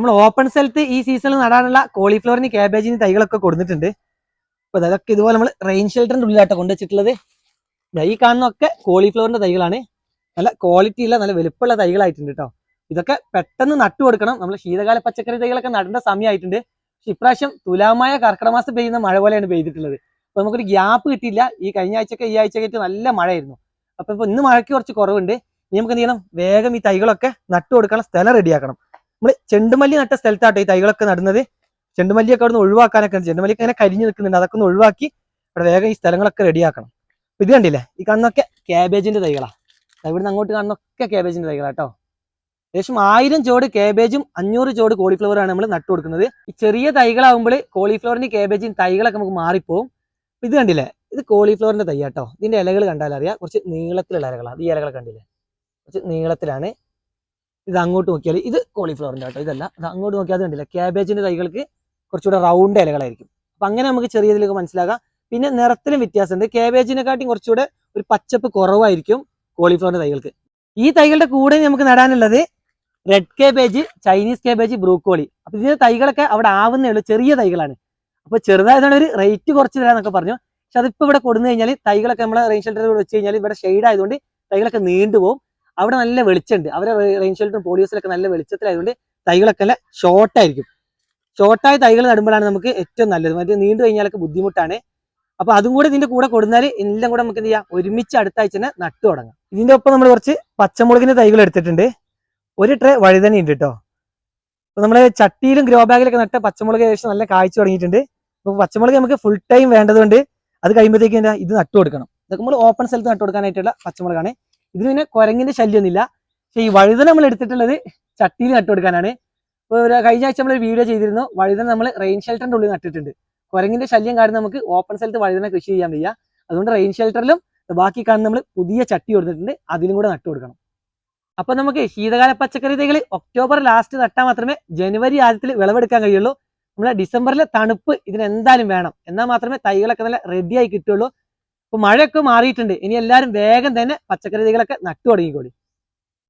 നമ്മൾ ഓപ്പൺ സ്ഥലത്ത് ഈ സീസണിൽ നടാനുള്ള കോളിഫ്ലവറിന് ക്യാബേജിന് തൈകളൊക്കെ കൊടുത്തിട്ടുണ്ട്. അപ്പൊ അതൊക്കെ ഇതുപോലെ നമ്മൾ റെയിൻ ഷെൽട്ടറിന്റെ ഉള്ളിലാട്ടോ കൊണ്ടുവച്ചിട്ടുള്ളത്. ഈ കാണുന്നൊക്കെ കോളിഫ്ലവറിന്റെ തൈകളാണ്. നല്ല ക്വാളിറ്റി ഉള്ള നല്ല വലുപ്പമുള്ള തൈകളായിട്ടുണ്ട് കേട്ടോ ഇതൊക്കെ പെട്ടെന്ന് നട്ടു കൊടുക്കണം. നമ്മൾ ശീതകാല പച്ചക്കറി തൈകളൊക്കെ നടേണ്ട സമയമായിട്ടുണ്ട് പക്ഷെ ഇപ്രാവശ്യം തുലാമായ കർക്കിടമാസം പെയ്യുന്ന മഴ പോലെയാണ് പെയ്തിട്ടുള്ളത്. അപ്പൊ നമുക്കൊരു ഗ്യാപ്പ് കിട്ടിയില്ല. ഈ കഴിഞ്ഞ ആഴ്ചയൊക്കെ ഈ ആഴ്ചയൊക്കെ നല്ല മഴയായിരുന്നു. അപ്പൊ ഇപ്പൊ ഇന്ന് മഴയ്ക്ക് കുറച്ച് കുറവുണ്ട്. ഇനി നമുക്ക് എന്ത് ചെയ്യണം? വേഗം ഈ തൈകളൊക്കെ നട്ടു കൊടുക്കാനുള്ള സ്ഥലം റെഡിയാക്കണം നമ്മൾ ചെണ്ടുമല്ലി നട്ട സ്ഥലത്താട്ടോ ഈ തൈകളൊക്കെ നടുന്നത്. ചെണ്ടുമല്ലിയൊക്കെ അവിടെ നിന്ന് ഒഴിവാക്കാനൊക്കെ ഉണ്ട്. ചെണ്ടുമല്ലിയൊക്കെ ഇങ്ങനെ കരിഞ്ഞു നിൽക്കുന്നുണ്ട്. അതൊക്കെ ഒന്ന് ഒഴിവാക്കി അവിടെ വേഗം ഈ സ്ഥലങ്ങളൊക്കെ റെഡിയാക്കണം. ഇത് കണ്ടില്ലേ? ഈ കാണുന്നൊക്കെ ക്യാബേജിന്റെ തൈകളാ. ദാ ഇവിടുന്ന് അങ്ങോട്ട് കാണുന്നൊക്കെ ക്യാബേജിന്റെ തൈകളാട്ടോ ഏകദേശം ആയിരം ചോട് ക്യാബേജും അഞ്ഞൂറ് ചോട് കോളിഫ്ലവറാണ് നമ്മൾ നട്ടു കൊടുക്കുന്നത്. ഈ ചെറിയ തൈകളാവുമ്പോൾ കോളിഫ്ലവറിന്റെ ക്യാബേജിൻ തൈകളൊക്കെ നമുക്ക് മാറിപ്പോവും. ഇത് കണ്ടില്ലേ? ഇത് കോളിഫ്ലവറിന്റെ തൈ കേട്ടോ ഇതിന്റെ ഇലകൾ കണ്ടാൽ അറിയാം കുറച്ച് നീളത്തിലുള്ള ഇലകളാണ് ഈ ഇലകളൊക്കെ കണ്ടില്ലേ? കുറച്ച് നീളത്തിലാണ് ഇത് അങ്ങോട്ട് നോക്കിയാൽ ഇത് കോളിഫ്ലവറിന്റെ കേട്ടോ ഇതല്ല. ഇത് അങ്ങോട്ട് നോക്കിയാൽ അത് കണ്ടില്ല? ക്യാബേജിന്റെ തൈകൾക്ക് കുറച്ചുകൂടെ റൗണ്ട് ഇലകളായിരിക്കും. അപ്പം അങ്ങനെ നമുക്ക് ചെറിയ ചെറിയതിലേക്ക് മനസ്സിലാക്കാം പിന്നെ നിറത്തിലും വ്യത്യാസമുണ്ട്. ക്യാബേജിനെക്കാട്ടിയും കുറച്ചുകൂടെ ഒരു പച്ചപ്പ് കുറവായിരിക്കും കോളിഫ്ലവറിന്റെ തൈകൾക്ക്. ഈ തൈകളുടെ കൂടെ നമുക്ക് നടാനുള്ളത് red cabbage Chinese cabbage broccoli അപ്പം ഇതിന്റെ തൈകളൊക്കെ അവിടെ ആവുന്നേ ഉള്ളൂ. ചെറിയ തൈകളാണ്. അപ്പോൾ ചെറുതായതാണ് ഒരു റേറ്റ് കുറച്ച് തരാന്നൊക്കെ പറഞ്ഞു. പക്ഷെ അതിപ്പോൾ ഇവിടെ കൊടുന്നു കഴിഞ്ഞാൽ തൈകളൊക്കെ നമ്മളെ റേഞ്ച് ഷെൽട്ടറിൽ വെച്ച് കഴിഞ്ഞാൽ ഇവിടെ ഷെയ്ഡ് ആയതുകൊണ്ട് തൈകളൊക്കെ നീണ്ടുപോകും അവിടെ നല്ല വെളിച്ചമുണ്ട്. അവരെ റെയിൻ ഷെൽട്ടും പോളിയോസിലൊക്കെ നല്ല വെളിച്ചത്തിലായതുകൊണ്ട് തൈകളൊക്കെ നല്ല ഷോർട്ടായിരിക്കും ഷോർട്ടായ തൈകൾ നടുമ്പോഴാണ് നമുക്ക് ഏറ്റവും നല്ലത്. മറ്റേ നീണ്ടു കഴിഞ്ഞാലൊക്കെ ബുദ്ധിമുട്ടാണ്. അപ്പൊ അതും കൂടെ ഇതിന്റെ കൂടെ കൊടുന്നാൽ എല്ലാം കൂടെ നമുക്ക് എന്ത് ചെയ്യാം? ഒരുമിച്ച് അടുത്ത ആഴ്ച തന്നെ നട്ടു തുടങ്ങാം. ഇതിന്റെ ഒപ്പം നമ്മൾ കുറച്ച് പച്ചമുളകിന്റെ തൈകൾ എടുത്തിട്ടുണ്ട്. ഒരു ട്രേ വഴുതന ഉണ്ട് കേട്ടോ അപ്പൊ നമ്മൾ ചട്ടിയിലും ഗ്രോ ബാഗിലൊക്കെ നട്ട പച്ചമുളക് ഏകദേശം നല്ല കാഴ്ച തുടങ്ങിയിട്ടുണ്ട്. അപ്പൊ പച്ചമുളക് നമുക്ക് ഫുൾ ടൈം വേണ്ടതുകൊണ്ട് അത് കഴിയുമ്പോഴത്തേക്ക് ഇത് നട്ടു കൊടുക്കണം. ഇതൊക്കെ നമ്മൾ ഓപ്പൺ സ്ഥലത്ത് നട്ടു കൊടുക്കാനായിട്ടുള്ള പച്ചമുളകാണ്. ഇതിന് പിന്നെ കുരങ്ങിന്റെ ശല്യമൊന്നുമില്ല പക്ഷെ ഈ വഴുതന നമ്മൾ എടുത്തിട്ടുള്ളത് ചട്ടിയിൽ നട്ടു കൊടുക്കാനാണ്. ഇപ്പോൾ ഒരു കഴിഞ്ഞ ആഴ്ച നമ്മൾ വീഡിയോ ചെയ്തിരുന്നു. വഴുതന നമ്മൾ റെയിൻ ഷെൽട്ടറിന്റെ ഉള്ളിൽ നട്ടിട്ടുണ്ട്. കുരങ്ങിന്റെ ശല്യം കാരണം നമുക്ക് ഓപ്പൺ സ്ഥലത്ത് വഴുതന കൃഷി ചെയ്യാൻ വയ്യ. അതുകൊണ്ട് റെയിൻ ഷെൽട്ടറിലും ബാക്കി കാണുന്ന നമ്മൾ പുതിയ ചട്ടി കൊടുത്തിട്ടുണ്ട്. അതിലും കൂടെ നട്ടു കൊടുക്കണം. അപ്പൊ നമുക്ക് ശീതകാല പച്ചക്കറി തൈകൾ ഒക്ടോബർ ലാസ്റ്റ് നട്ടാൽ മാത്രമേ ജനുവരി ആദ്യത്തിൽ വിളവെടുക്കാൻ കഴിയുള്ളൂ. നമ്മളെ ഡിസംബറിലെ തണുപ്പ് ഇതിന് എന്തായാലും വേണം. എന്നാൽ മാത്രമേ തൈകളൊക്കെ നല്ല റെഡിയായി കിട്ടുള്ളൂ അപ്പൊ മഴയൊക്കെ മാറിയിട്ടുണ്ട്. ഇനി എല്ലാവരും വേഗം തന്നെ പച്ചക്കറികളൊക്കെ നട്ടു തുടങ്ങിക്കോളി.